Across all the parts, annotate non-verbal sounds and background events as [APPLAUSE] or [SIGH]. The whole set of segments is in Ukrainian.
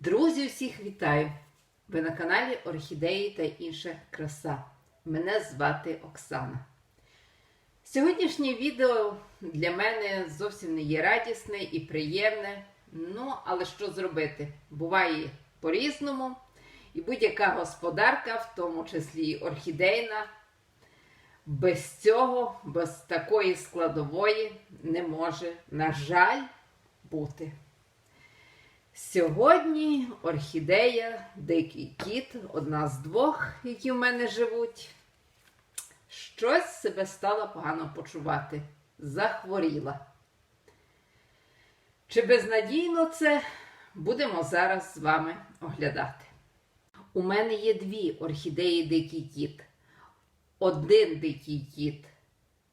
Друзі, всіх вітаю! Ви на каналі Орхідеї та інша краса. Мене звати Оксана. Сьогоднішнє відео для мене зовсім не є радісне і приємне. Ну, але що зробити? Буває по-різному. І будь-яка господарка, в тому числі і орхідейна, без цього, без такої складової не може, на жаль, бути. Сьогодні орхідея, дикий кіт, одна з двох, які в мене живуть, щось себе стала погано почувати. Захворіла. Чи безнадійно це будемо зараз з вами оглядати. У мене є дві орхідеї дикий кіт. Один дикий кіт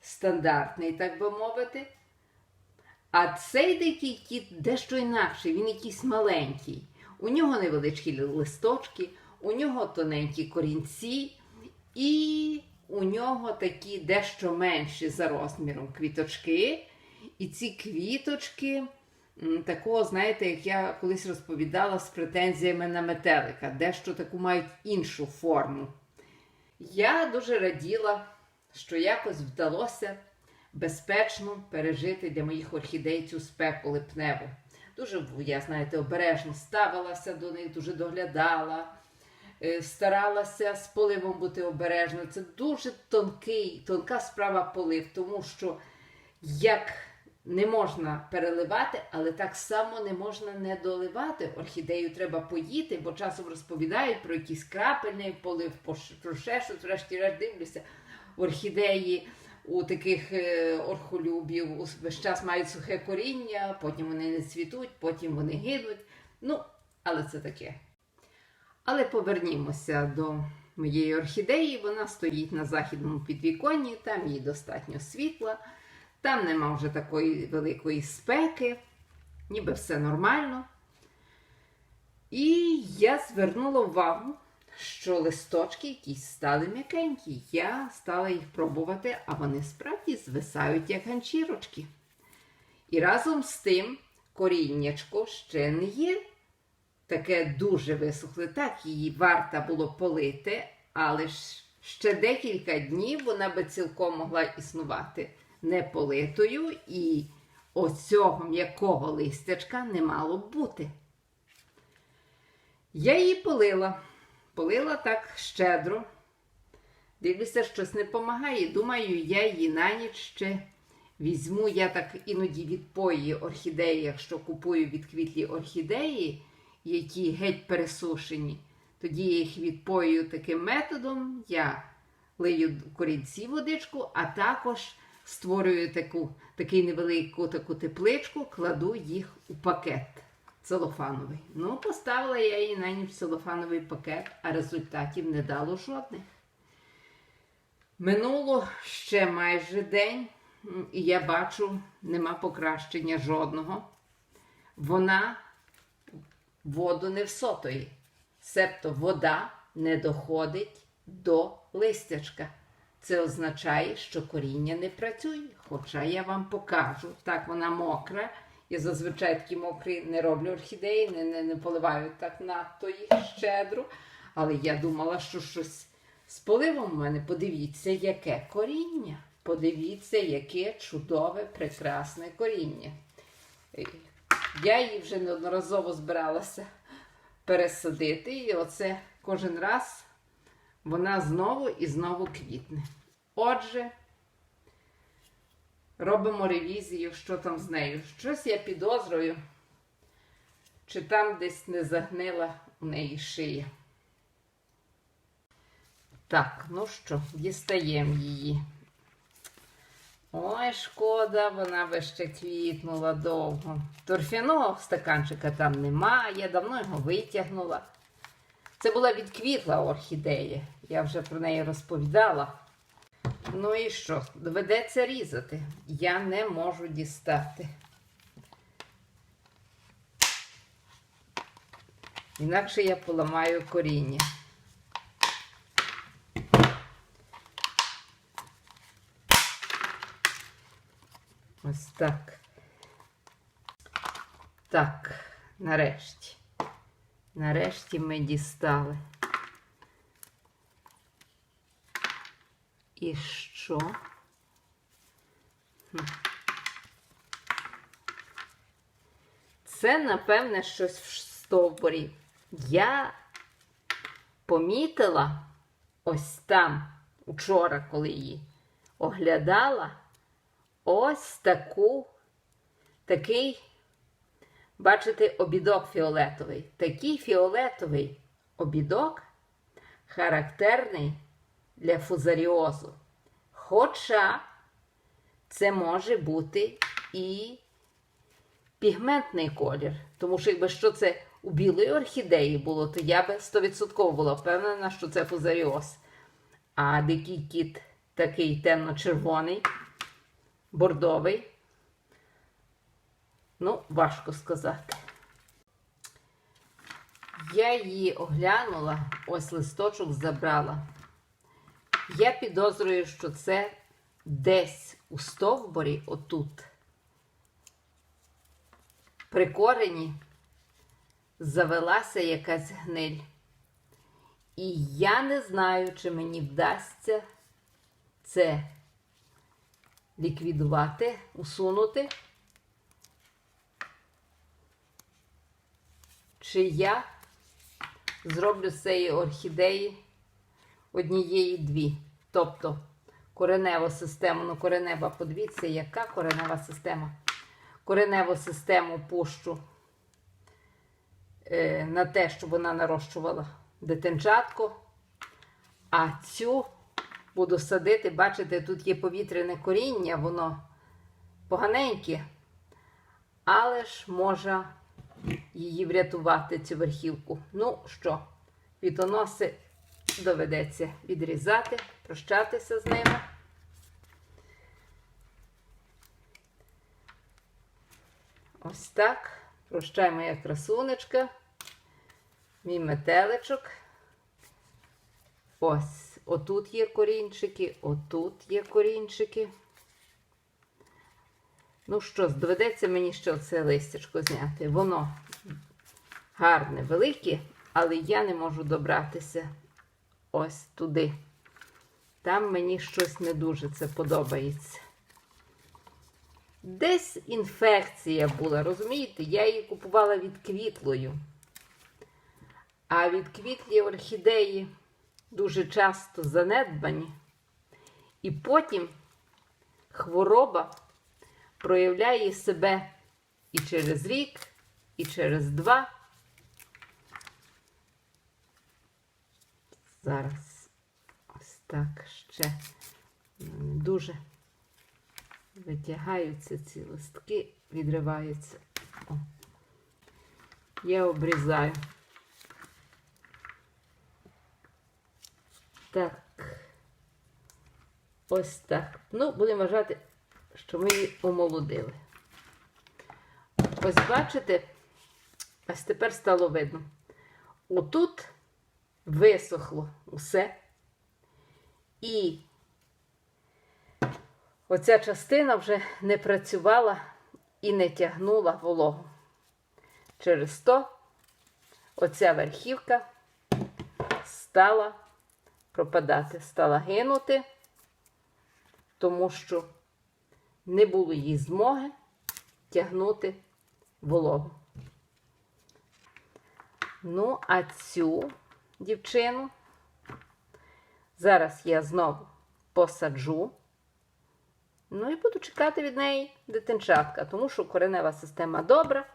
стандартний, так би мовити. А цей дикий кіт дещо інакший, він якийсь маленький. У нього невеличкі листочки, у нього тоненькі корінці, і у нього такі дещо менші за розміром квіточки. І ці квіточки, такого, знаєте, як я колись розповідала з претензіями на метелика, дещо таку мають іншу форму. Я дуже раділа, що якось вдалося безпечно пережити для моїх орхідей цю спеку липневу. Дуже я, знаєте, обережно ставилася до них, дуже доглядала, е, старалася з поливом бути обережною. Це дуже тонкий, тонка справа полив, тому що як не можна переливати, але так само не можна не доливати. Орхідею треба поїти, бо часом розповідають про якийсь крапельний полив, про ще щось, врешті-решт дивлюся. Орхідеї у таких е, орхолюбів весь час мають сухе коріння, потім вони не цвітуть, потім вони гинуть. Ну, але це таке. Але повернімося до моєї орхідеї. Вона стоїть на західному підвіконні, там їй достатньо світла, там нема вже такої великої спеки, ніби все нормально. І я звернула увагу, що листочки якісь стали м'якенькі. Я стала їх пробувати, а вони справді звисають, як ганчірочки. І разом з тим коріннячко ще не є таке дуже висохле. Так, її варто було полити, але ж ще декілька днів вона би цілком могла існувати неполитою, і оцього м'якого листячка не мало б бути. Я її полила. Полила так щедро. Дивлюся, щось не допомагає. Думаю, я її на ніч ще візьму. Я так іноді відпою орхідеї, якщо купую відквітлі орхідеї, які геть пересушені. Тоді я їх відпою таким методом. Я лию корінці водичку, а також створюю таку, такий невелику таку тепличку, кладу їх у пакет целофановий. Ну, поставила я її на ніч в целофановий пакет, а результатів не дало жодних. Минуло ще майже день, і я бачу, нема покращення жодного. Вона воду не всотує. Себто вода не доходить до листячка. Це означає, що коріння не працює. Хоча я вам покажу. Так, вона мокра. Я зазвичай такі мокрі не роблю орхідеї, не, не, не поливаю так надто їх щедро. Але я думала, що щось з поливом у мене. Подивіться, яке коріння. Подивіться, яке чудове, прекрасне коріння. Я її вже неодноразово збиралася пересадити, і оце кожен раз вона знову і знову квітне. Отже, робимо ревізію, що там з нею. Щось я підозрюю, чи там десь не загнила у неї шия. Так, ну що, дістаємо її. Ой, шкода, вона би ще квітнула довго. Торфяного стаканчика там нема, я давно його витягнула. Це була відквітла орхідея. Я вже про неї розповідала. Ну і що? Доведеться різати. Я не можу дістати. Інакше я поламаю коріння. Ось так. Так, нарешті. Нарешті ми дістали. І що? Це, напевне, щось в стовбурі. Я помітила ось там, учора, коли її оглядала, ось таку, такий, бачите, обідок фіолетовий. Такий фіолетовий обідок характерний для фузаріозу. Хоча це може бути і пігментний колір. Тому що якби що це у білої орхідеї було, то я би 100% була впевнена, що це фузаріоз. А дикий кіт такий темно-червоний, бордовий. Ну, важко сказати. Я її оглянула, ось листочок забрала. Я підозрюю, що це десь у стовборі, отут, при корені, завелася якась гниль. І я не знаю, чи мені вдасться це ліквідувати, усунути. Чи я зроблю з цієї орхідеї однієї дві. Тобто кореневу систему, ну коренева, подивіться, яка коренева система. Кореневу систему пущу е, на те, щоб вона нарощувала дитинчатко. А цю буду садити, бачите, тут є повітряне коріння, воно поганеньке, але ж може її врятувати, цю верхівку. Ну що, квітоноси доведеться відрізати, прощатися з ними. Ось так. Прощай моя красунечка, мій метеличок. Ось, отут є корінчики, отут є корінчики. Ну що, доведеться мені ще оце листячко зняти. Воно гарне, велике, але я не можу добратися ось туди. Там мені щось не дуже це подобається. Десь інфекція була, розумієте? Я її купувала від квітлою. А від квітлі орхідеї дуже часто занедбані. І потім хвороба проявляє себе і через рік, і через два. Зараз ось так ще дуже витягаються ці листки, відриваються. О. Я обрізаю. Так. Ось так. Ну, будемо вважати, що ми її омолодили. Ось бачите, ось тепер стало видно. Отут висохло усе. І оця частина вже не працювала і не тягнула вологу. Через то оця верхівка стала пропадати, стала гинути, тому що не було їй змоги тягнути вологу. Ну, а цю дівчину зараз я знову посаджу. Ну і буду чекати від неї дитинчатка, тому що коренева система добра.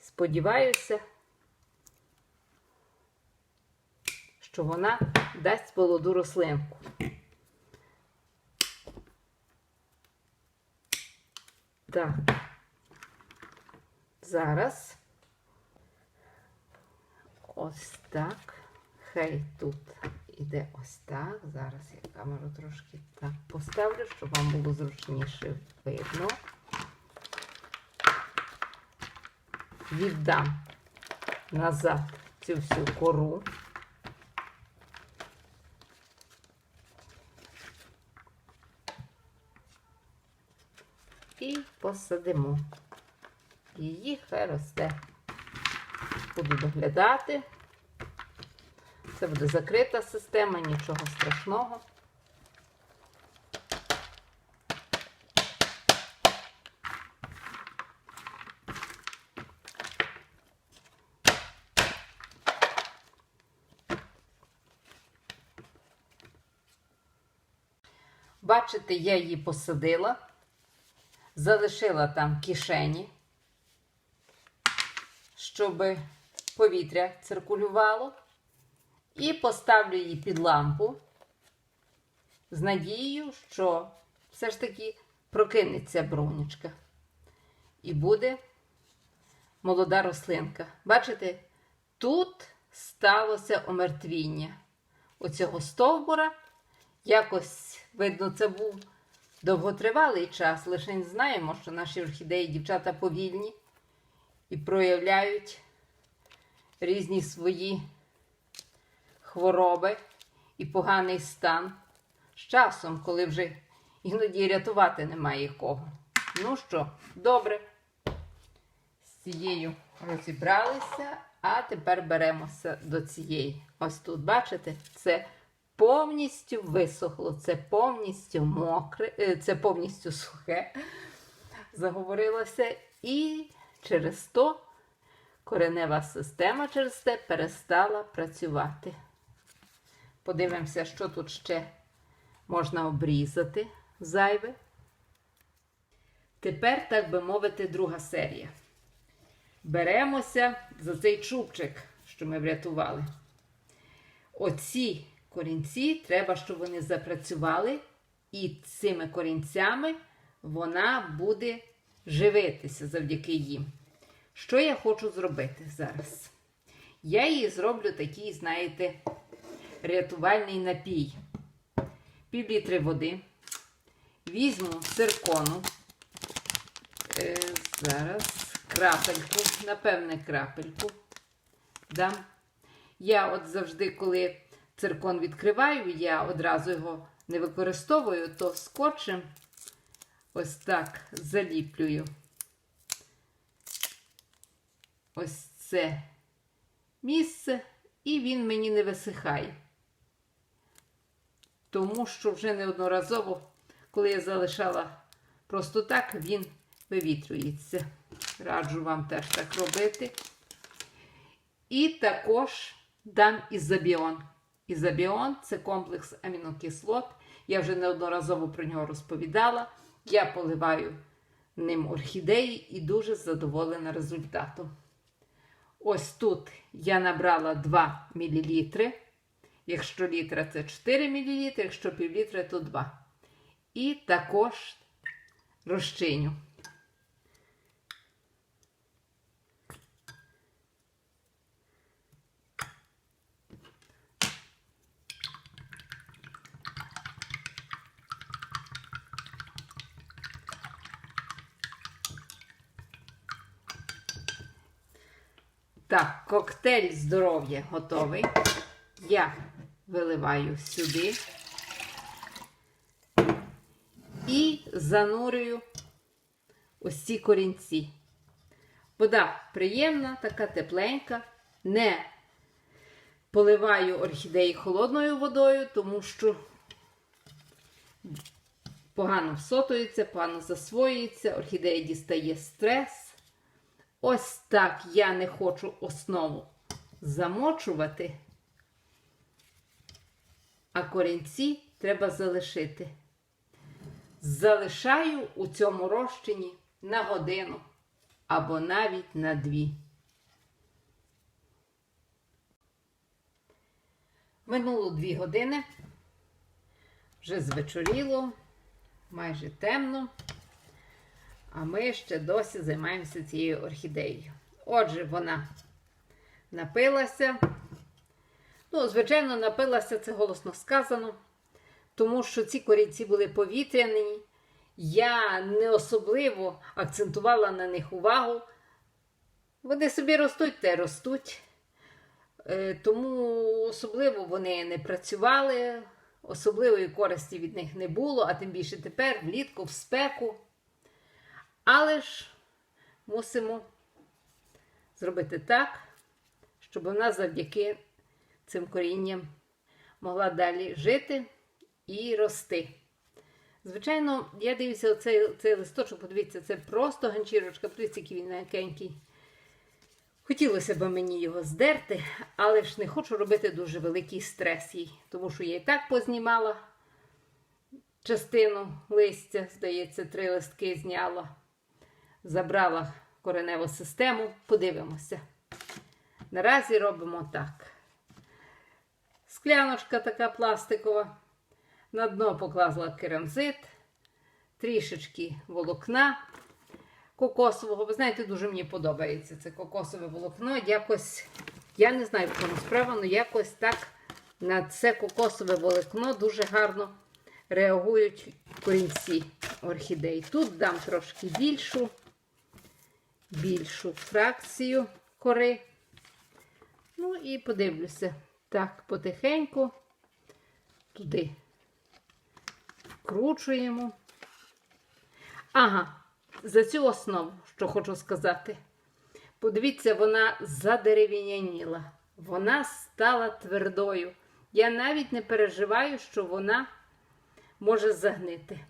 Сподіваюся, що вона дасть молоду рослинку. Так, зараз ось так. Хай тут іде ось так. Зараз я камеру трошки так поставлю, щоб вам було зручніше видно. Віддам назад цю всю кору. І посадимо. Її хай росте буду доглядати. Це буде закрита система, нічого страшного. Бачите, я її посадила, залишила там кишені, щоб повітря циркулювало, і поставлю її під лампу з надією, що все ж таки прокинеться бронечка. І буде молода рослинка. Бачите, тут сталося омертвіння оцього стовбура. Якось, видно, це був довготривалий час. Лише знаємо, що наші орхідеї дівчата повільні і проявляють різні свої хвороби і поганий стан. З часом, коли вже іноді рятувати немає кого. Ну що, добре. З цією розібралися, а тепер беремося до цієї. Ось тут, бачите, це повністю висохло, це повністю мокре, е, це повністю сухе. Заговорилося. І через то коренева система через те перестала працювати. Подивимося, що тут ще можна обрізати зайве. Тепер, так би мовити, друга серія. Беремося за цей чубчик, що ми врятували. Оці корінці треба, щоб вони запрацювали, і цими корінцями вона буде живитися завдяки їм. Що я хочу зробити зараз? Я її зроблю такий, знаєте, рятувальний напій. Пів літри води. Візьму циркону. Е, зараз крапельку, напевне, крапельку дам. Я от завжди, коли циркон відкриваю, я одразу його не використовую, то скотчем ось так заліплюю. Ось це місце, і він мені не висихає. Тому що вже неодноразово, коли я залишала просто так, він вивітрюється. Раджу вам теж так робити. І також дам ізобіон. Ізобіон це комплекс амінокислот. Я вже неодноразово про нього розповідала. Я поливаю ним орхідеї і дуже задоволена результатом. Ось тут я набрала 2 мл. Якщо літра це 4 мл, якщо півлітра, то 2. І також розчиню. Так, коктейль здоров'я готовий. Я виливаю сюди і занурюю ось ці корінці. Вода приємна, така тепленька. Не поливаю орхідеї холодною водою, тому що погано всотується, погано засвоюється, орхідея дістає стрес. Ось так я не хочу основу замочувати, а корінці треба залишити. Залишаю у цьому розчині на годину або навіть на дві. Минуло дві години, вже звечоріло, майже темно. А ми ще досі займаємося цією орхідеєю. Отже, вона напилася. Ну, звичайно, напилася, це голосно сказано, тому що ці корінці були повітряні. Я не особливо акцентувала на них увагу. Вони собі ростуть та ростуть. Е, Тому особливо вони не працювали, особливої користі від них не було, а тим більше тепер влітку в спеку. Але ж мусимо зробити так, щоб вона завдяки цим корінням могла далі жити і рости. Звичайно, я дивлюся оцей, цей листочок, подивіться, це просто ганчірочка, подивіться, який він м'якенький. Хотілося б мені його здерти, але ж не хочу робити дуже великий стрес їй, тому що я і так познімала частину листя, здається, три листки зняла, забрала кореневу систему. Подивимося. Наразі робимо так. Скляночка така пластикова. На дно поклала керамзит, трішечки волокна кокосового. Ви знаєте, дуже мені подобається це кокосове волокно. Якось, я не знаю, в чому справа, але якось так на це кокосове волокно дуже гарно реагують корінці орхідей. Тут дам трошки більшу, більшу фракцію кори. Ну і подивлюся. Так, потихеньку туди вкручуємо. Ага, за цю основу, що хочу сказати. Подивіться, вона задерев'яніла. Вона стала твердою. Я навіть не переживаю, що вона може загнити.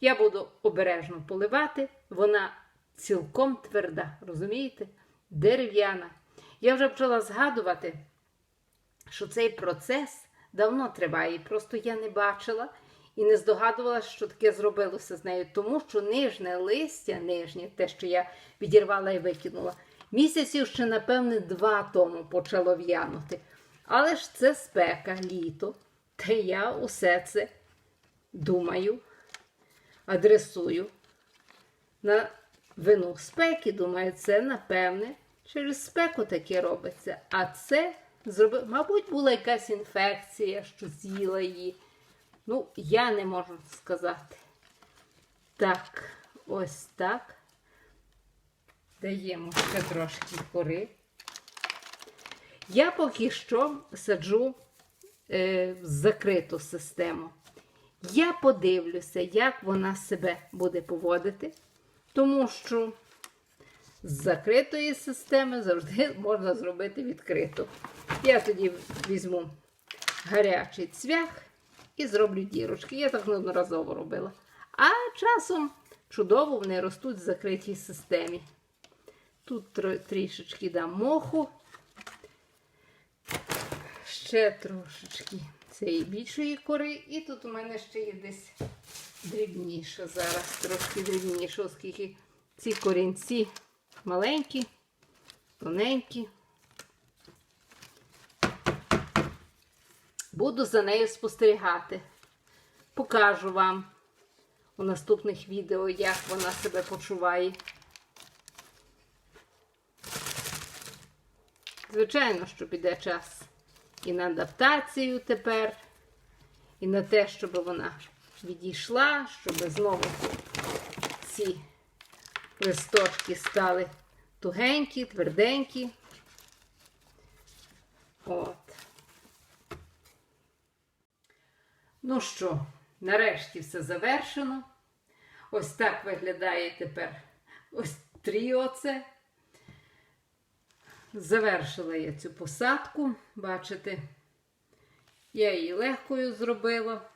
Я буду обережно поливати, вона цілком тверда, розумієте? Дерев'яна. Я вже почала згадувати, що цей процес давно триває, просто я не бачила і не здогадувалася, що таке зробилося з нею, тому що нижнє листя, нижнє, те, що я відірвала і викинула, місяців ще, напевне, два тому почало в'янути. Але ж це спека, літо. Та я усе це думаю, адресую на вину спеки. Думаю, це, напевне, через спеку таке робиться. А це зробив, мабуть, була якась інфекція, що з'їла її. Ну, я не можу сказати. Так, ось так. Даємо ще трошки кори. Я поки що саджу е, в закриту систему. Я подивлюся, як вона себе буде поводити, тому що з закритої системи завжди [LAUGHS] можна зробити відкриту. Я тоді візьму гарячий цвях і зроблю дірочки. Я так неодноразово робила. А часом чудово вони ростуть в закритій системі. Тут трішечки дам моху. Ще трошечки цієї більшої кори. І тут у мене ще є десь дрібніше зараз, трошки дрібніше, оскільки ці корінці маленькі, тоненькі. Буду за нею спостерігати. Покажу вам у наступних відео, як вона себе почуває. Звичайно, що піде час і на адаптацію тепер, і на те, щоб вона відійшла, щоб знову ці листочки стали тугенькі, тверденькі. От. Ну що, нарешті все завершено. Ось так виглядає тепер ось тріо це. Завершила я цю посадку, бачите, я її легкою зробила.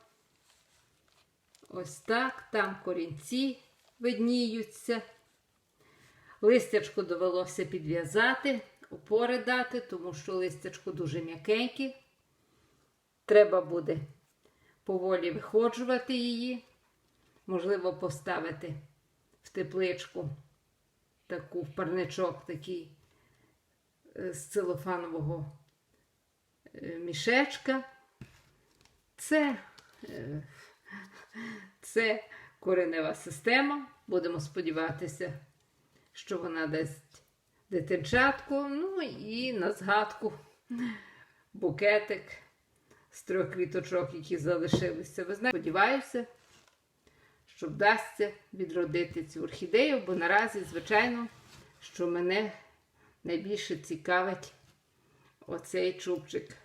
Ось так, там корінці видніються. Листячко довелося підв'язати, опори дати, тому що листячко дуже м'якеньке. Треба буде поволі виходжувати її. Можливо, поставити в тепличку таку в парничок такий е, з целофанового е, мішечка. Це, е, це коренева система. Будемо сподіватися, що вона дасть дитинчатку. Ну і на згадку букетик з трьох квіточок, які залишилися. Ви знаєте, сподіваюся, що вдасться відродити цю орхідею, бо наразі, звичайно, що мене найбільше цікавить оцей чубчик,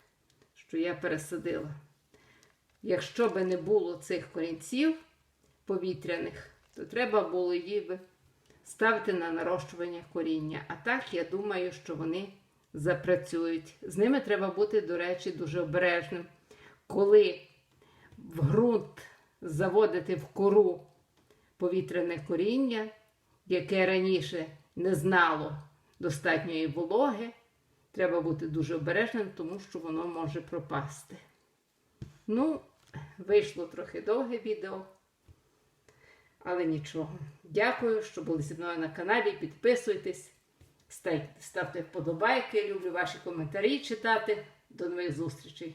що я пересадила. Якщо би не було цих корінців повітряних, то треба було її ставити на нарощування коріння. А так, я думаю, що вони запрацюють. З ними треба бути, до речі, дуже обережним. Коли в ґрунт заводити в кору повітряне коріння, яке раніше не знало достатньої вологи, треба бути дуже обережним, тому що воно може пропасти. Ну, вийшло трохи довге відео, але нічого. Дякую, що були зі мною на каналі. Підписуйтесь, ставте, вподобайки. Люблю ваші коментарі читати. До нових зустрічей!